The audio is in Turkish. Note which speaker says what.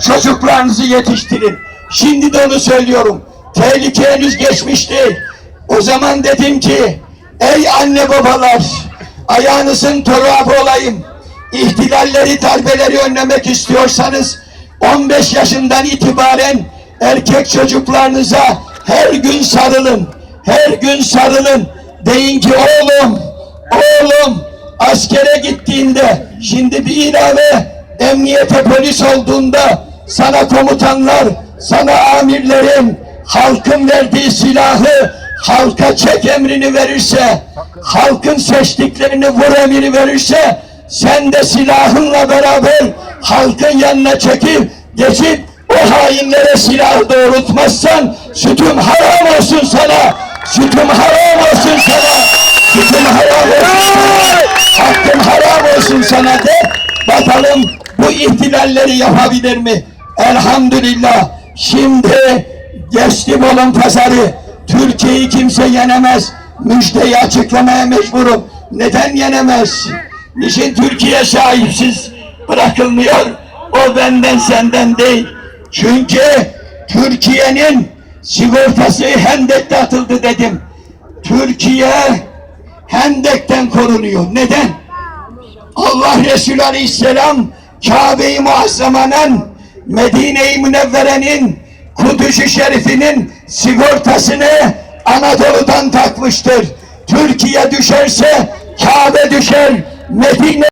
Speaker 1: çocuklarınızı yetiştirin. Şimdi de onu söylüyorum. Tehlike henüz geçmiş değil. O zaman dedim ki ey anne babalar ayağınızın torabı olayım. İhtilalleri, darbeleri önlemek istiyorsanız 15 yaşından itibaren erkek çocuklarınıza her gün sarılın. Her gün sarılın. Deyin ki oğlum, oğlum askere gittiğinde şimdi bir ilave emniyete polis olduğunda sana komutanlar, sana amirlerin halkın verdiği silahı halka çek emrini verirse, halkın seçtiklerini vur emrini verirse, sen de silahınla beraber halkın yanına çekip geçip o hainlere silah doğrultmazsan sütüm haram olsun sana, sütüm haram olsun sana, sütüm haram olsun sana, hakkın haram olsun sana de bakalım bu ihtilalleri yapabilir mi? Elhamdülillah şimdi geçti Bolon pazarı Türkiye'yi kimse yenemez. Müjdeyi açıklamaya mecburum. Neden yenemez? Niçin Türkiye sahipsiz bırakılmıyor? O benden senden değil. Çünkü Türkiye'nin sigortası Hendek'te atıldı dedim. Türkiye Hendek'ten korunuyor. Neden? Allah Resulü Aleyhisselam Kabe-i Muazzama'nın Medine-i Münevvere'nin Kudüs-ü Şerif'inin sigortasını Anadolu'dan takmıştır. Türkiye düşerse Kabe düşer, Medine